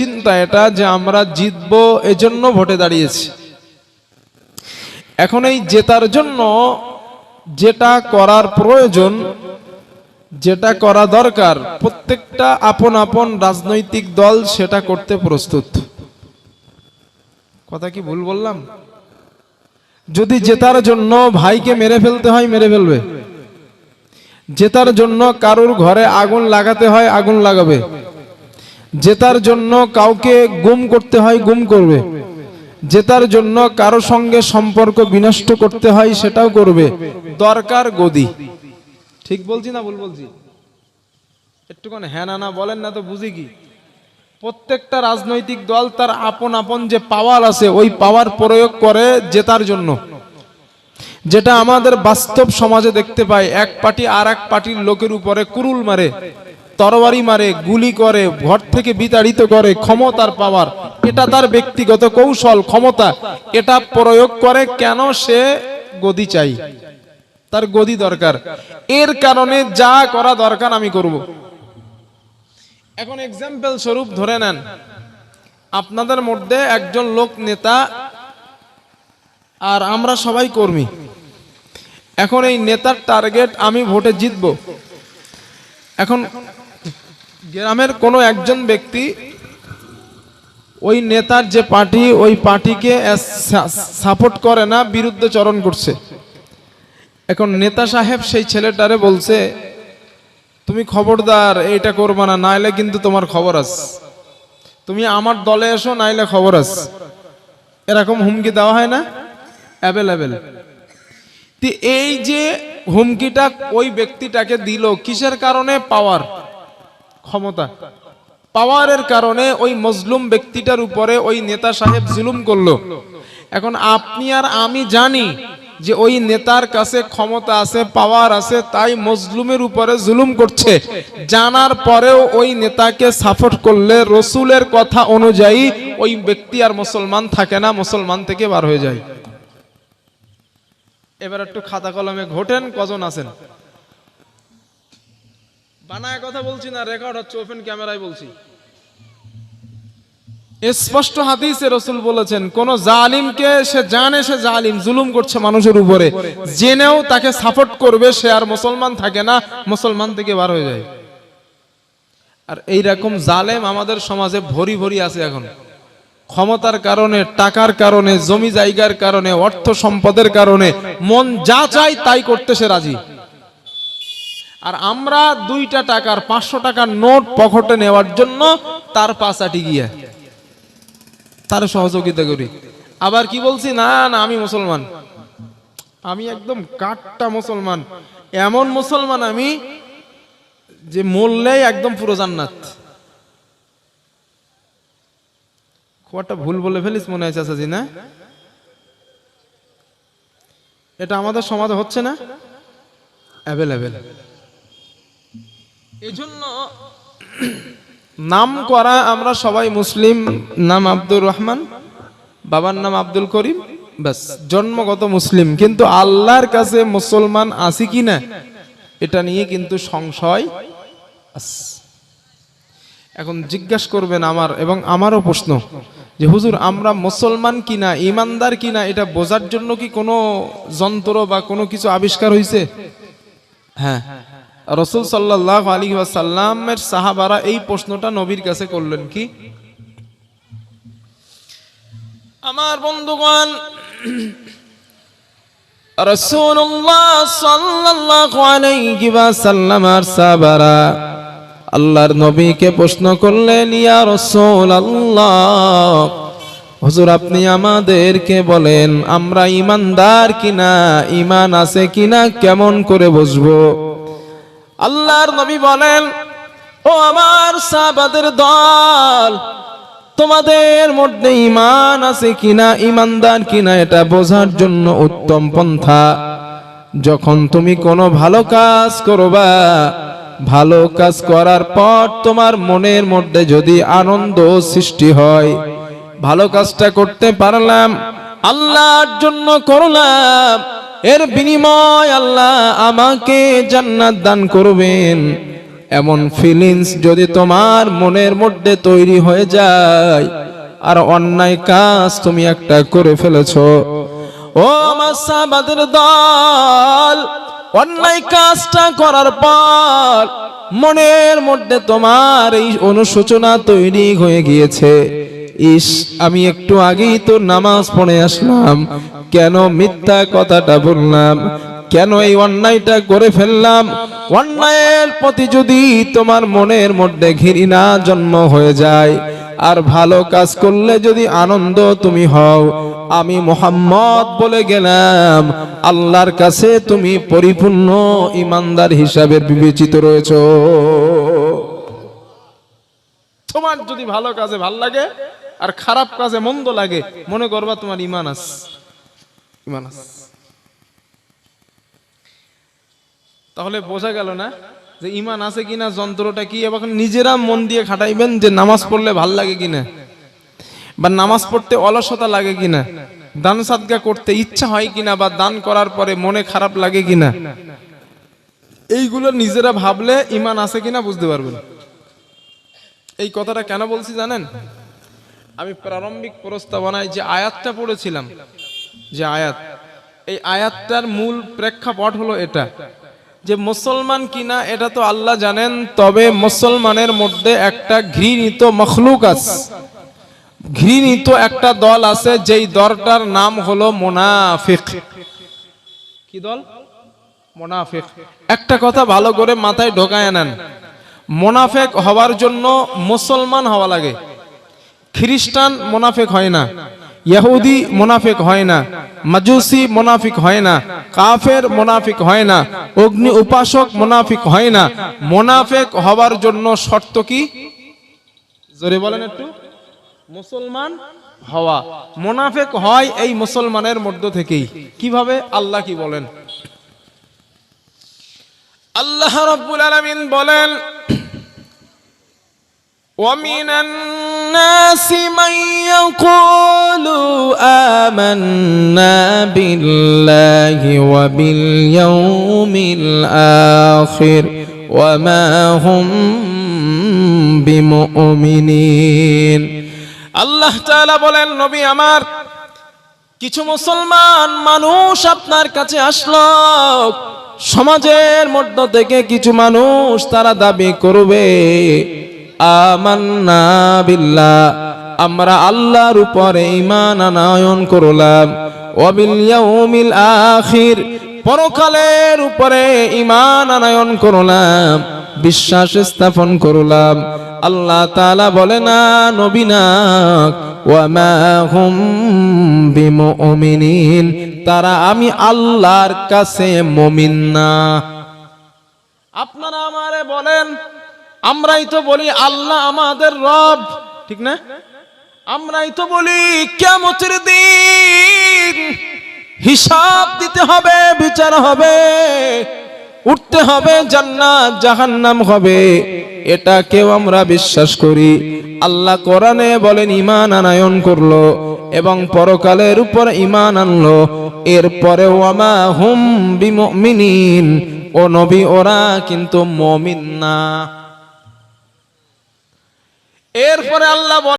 চিন্তা এটা যে আমরা জিতবো এজন্য ভোটে দাঁড়িয়েছি। এখন এই জেতার জন্য যেটা করার প্রয়োজন, যেটা করা দরকার, প্রত্যেকটা আপন আপন রাজনৈতিক দল সেটা করতে প্রস্তুত। কথা কি ভুল বললাম? যদি জেতার জন্য ভাইকে মেরে ফেলতে হয়, মেরে ফেলবে। জেতার জন্য কারুর ঘরে আগুন লাগাতে হয়, আগুন লাগাবে। জেতার জন্য কাউকে গুম করতে হয়, গুম করবে। জেতার জন্য কারও সঙ্গে সম্পর্ক বিনষ্ট করতে হয়, সেটাও করবে। দরকার গদি। ঠিক বলছি না ভুল বলছি? একটুখানি হ্যাঁ না না বলেন না তো বুঝি কি? প্রত্যেকটা রাজনৈতিক দল তার আপন আপন যে পাওয়ার আছে, ওই পাওয়ার প্রয়োগ করে জেতার জন্য। যেটা আমাদের বাস্তব সমাজে দেখতে পাই, এক পার্টি আর এক পার্টির লোকের উপরে কুরুল মারে। তরবারি মারে, গুলি করে, ঘর থেকে বিতাড়িত করে ক্ষমতার পাওয়ার। এটা তার ব্যক্তিগত কৌশল, ক্ষমতা। এটা প্রয়োগ করে কেন সে গদি চাই? তার গদি দরকার। এর কারণে যা করা দরকার আমি করব। এখন এক্সাম্পল স্বরূপ ধরে নেন। আপনাদের মধ্যে একজন লোক নেতা আর আমরা সবাই কর্মী। এখন এই নেতার টার্গেট আমি ভোটে জিতব। এখন গ্রামের কোনো একজন ব্যক্তি ওই নেতার যে পার্টি, ওই পার্টিকে সাপোর্ট করে না, বিরুদ্ধে চরণ করছে। এখন নেতা সাহেব সেই ছেলেটারে বলছে, তুমি খবরদার, এইটা করবা না, নাইলে কিন্তু তোমার খবর আছে তুমি আমার দলে এসো, নাইলে খবর আছে এরকম হুমকি দেওয়া হয় না? অ্যাভেলেবেল এই যে হুমকিটা ওই ব্যক্তিটাকে দিল, কিসের কারণে? পাওয়ার ক্ষমতা। পাওয়ারের কারণে ওই মজলুম ব্যক্তিটার উপরে ওই নেতা সাহেব জুলুম করল। এখন আপনি আর আমি জানি যে ওই নেতার কাছে ক্ষমতা আছে, পাওয়ার আছে, তাই মজলুমের উপরে জুলুম করছে। জানার পরেও ওই নেতাকে সাপোর্ট করলে রসুলের কথা অনুযায়ী ওই ব্যক্তি আর মুসলমান থাকে না, মুসলমান থেকে বার হয়ে যায়। এবার একটু খাতা কলমে ঘটেন, কজন আছেন? বানায় কথা বলছি না রেকর্ড হচ্ছে ওপেন ক্যামেরায় বলছি। স্পষ্ট হাদিসে রসুল বলেছেন, কোন জালিমকে সে জানে, সে জালিম, জুলুম করছে মানুষের উপরে। জেনেও তাকে সাপোর্ট করবে, সে আর মুসলমান থাকে না, মুসলমান থেকে বার হয়ে যায়। আর এই রকম জালেম আমাদের সমাজে ভরি ভরি আছে এখন। ক্ষমতার কারণে, টাকার কারণে, জমি জায়গার কারণে, অর্থ সম্পদের কারণে, মন যা চাই তাই করতে সে রাজি। আর আমরা দুইটা টাকার পাঁচশো টাকার নোট পকেটে নেওয়ার জন্য তার পাশাটি গিয়ে তার সহযোগিতা করি। আবার কি বলছি? না না, আমি মুসলমান। আমি একদম কাটটা মুসলমান। এমন মুসলমান আমি যে মরলেই একদম পুরো জান্নাত। খুব একটা ভুল বলে ফেলিস মনে হয় চাচাজি, না? এটা আমাদের সমাজে হচ্ছে না? অ্যাভেলেবেল এই জন্য নাম করা আমরা সবাই মুসলিম। নাম আব্দুর রহমান, বাবার নাম আব্দুল করিম, ব্যাস, জন্মগত মুসলিম। কিন্তু আল্লাহর কাছে মুসলমান আছি কি না, এটা নিয়ে কিন্তু সংশয় এখন জিজ্ঞাসা করবেন আমার, এবং আমারও প্রশ্ন যে, হুজুর, আমরা মুসলমান কিনা ইমানদার কিনা এটা বোঝার জন্য কি কোনো যন্ত্র বা কোনো কিছু আবিষ্কার হয়েছে হ্যাঁ। রসুল সাল্লাহ আলী সাল্লামের সাহাবারা এই প্রশ্নটা নবীর কাছে করলেন কি? আমার বন্ধুগণ রসুল্লাহ সাল্লাল্লাহু আলাইহি ওয়াসাল্লাম আর সাহাবারা আল্লাহর নবীকে প্রশ্ন করলেন, ইয়া রাসূলুল্লাহ, হুজুর আপনি আমাদেরকে বলেন, আমরা ইমানদার কিনা ইমান আছে কিনা, কেমন করে বুঝব? আল্লাহর নবী বলেন, ও আমার সাহাবাদের দল, তোমাদের মধ্যে ইমান আছে কিনা? ইমানদার কিনা? এটা বোঝার জন্য উত্তম পন্থা। যখন তুমি কোনো ভালো কাজ করবা, ভালো কাজ করার পর তোমার মনের মধ্যে যদি আনন্দ সৃষ্টি হয়, ভালো কাজটা করতে পারলাম, আল্লাহর জন্য করলাম এর বিনিময় আল্লাহ আমাকে জান্নাত দান করবেন। এমন ফিলিংস যদি তোমার মনের মধ্যে তৈরি হয়ে যায়, আর অন্যায় কাজ তুমি একটা করে ফেলেছ। ও আমার দল, অন্যায় কাজটা করার পর মনের মধ্যে তোমার এই অনুশোচনা তৈরি হয়ে গিয়েছে। ইস, আমি একটু আগেই তো নামাজ পড়ে আসলাম। কেন মিথ্যা কথাটা বললাম? কেন এই অন্যায়টা করে ফেললাম? অন্যায়ের প্রতি যদি তোমার মনের মধ্যে ঘৃণা জন্ম হয়ে যায়, আর ভালো কাজ করলে যদি আনন্দ তুমি হও, আমি মোহাম্মদ বলে গেলাম, আল্লাহর কাছে তুমি পরিপূর্ণ ইমানদার হিসাবে বিবেচিত রয়েছ। তোমার যদি ভালো কাজে ভালো লাগে, আর খারাপ কাজে মন্দ লাগে, মনে করবা তোমার ইমান আস তাহলে বোঝা গেল না যে ইমান আছে কিনা, যন্ত্রটা কি, এবং নিজেরা মন দিয়ে খাটাইবেন যে নামাজ পড়লে ভালো লাগে কিনা, বা নামাজ পড়তে অলসতা লাগে কিনা, দান সাদগা করতে ইচ্ছা হয় কিনা, বা দান করার পরে মনে খারাপ লাগে কিনা। এইগুলো নিজেরা ভাবলে ইমান আছে কিনা বুঝতে পারবেন। এই কথাটা কেন বলছি জানেন? আমি প্রারম্ভিক প্রস্তাবনায় যে আয়াতটা পড়েছিলাম যে আয়াত। এই আয়াতটার মূল প্রেক্ষাপট হলো এটা, যে মুসলমান কিনা এটা তো আল্লাহ জানেন, তবে মুসলমানের মধ্যে একটা ঘৃণিত মখলুক আছে। ঘৃণিত একটা দল আছে, যেই দলটার নাম হলো মোনাফিক। কি দল? মোনাফিক। একটা কথা ভালো করে মাথায় ঢোকায় নেন। মোনাফেক হওয়ার জন্য মুসলমান হওয়া লাগে। খ্রিস্টান মোনাফেক হয় না। ইহুদি মোনাফিক হয় না, মাজুসি মোনাফিক হয় না, কাফের মোনাফিক হয় না, অগ্নি উপাসক মোনাফিক হয় না। মোনাফেক হওয়ার জন্য শর্ত কি? জোরে বলেন একটু। মুসলমান হওয়া। মোনাফেক হয় এই মুসলমানের মধ্য থেকেই। কীভাবে? আল্লাহ কি বলেন? আল্লাহ রাব্বুল আলামিন বলেন ومن الناس من يقول آمنا بالله وباليوم الآخر وما هم بمؤمنين আল্লাহ তাআলা বলেন নবী আমার কিছু মুসলমান মানুষ আপনার কাছে আসলো সমাজের মধ্য থেকে কিছু মানুষ তারা দাবি করবে আমান্না আমরা আল্লাহর উপরে ঈমান আনয়ন করলাম। ওয়াবিল আখির, পরকালের উপরে ঈমান আনয়ন করলাম, বিশ্বাস স্থাপন করলাম। আল্লাহ তালা বলে, না নবী না ওয়ামা হুম বিমুমিনিন। তারা, আমি আল্লাহর কাছে মুমিন না। আপনারা আমারে বলেন আমরাই তো বলি আল্লাহ আমাদের রব। ঠিক না? আমরাই তো বলি কেমতের দিন হিসাব দিতে হবে, বিচার হবে, উঠতে হবে, জান্নাত, জাহান্নাম হবে। এটা কেউ আমরা বিশ্বাস করি। আল্লাহ কোরআনে বলেন ইমান আনায়ন করল এবং পরকালের উপর ইমান আনলো। এরপরে ওয়ামা হুম বিমিনিন ও নবী, ওরা কিন্তু মমিন না। এরপরে আল্লাহ